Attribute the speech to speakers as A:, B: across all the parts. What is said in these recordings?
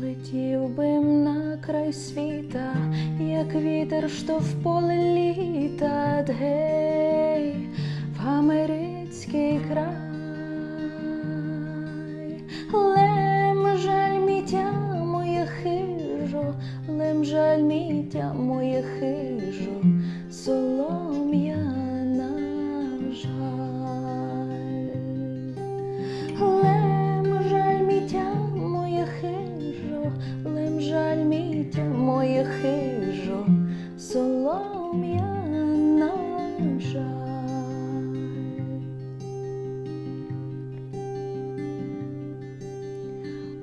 A: Летів бим на край світа, як вітер, що в поле літа, гей, в америцький край. Лем жаль мітя моє хижо, лем жаль мітя моє хижо, солом'яна моє хижо, солом'яна жаль.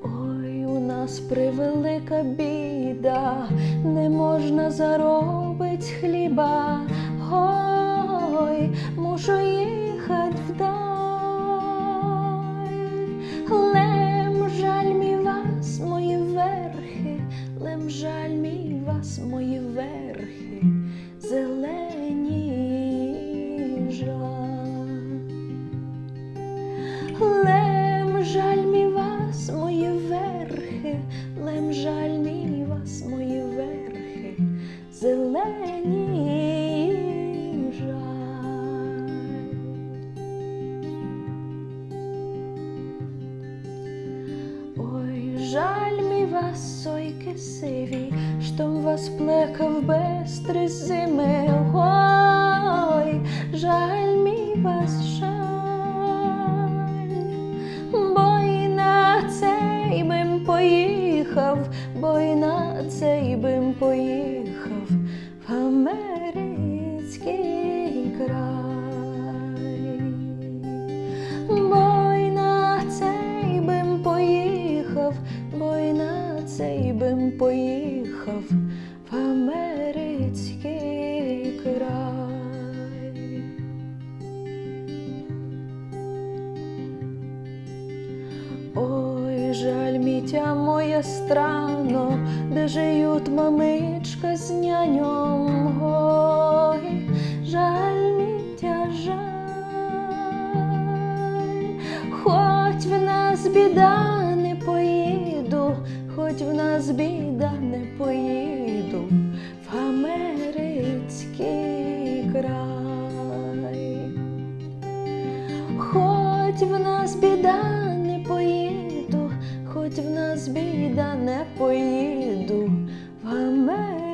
A: Ой, у нас превелика біда, не можна заробить хліба. Ой, мушу їхать вдаль. Лем жаль мій вас, мої верхи, лем жаль мій вас, мої верхи, зелені жаль. Лем жаль мій вас, мої верхи, лем жаль мій вас, мої верхи, зелені жаль. Ой, жаль вас, сойки сиві, штом вас плекав без зими. Ой, жаль мій вас, жаль, бо і на цей бим поїхав, бо і на цей бим поїхав дитя моя страно, де жиють мамичка з няньом гой, жаль мітя, жаль, хоч в нас біда не поїду, хоч в нас біда не поїду, в америцький край, хоч в нас біда в нас біда, не поїду в Америку.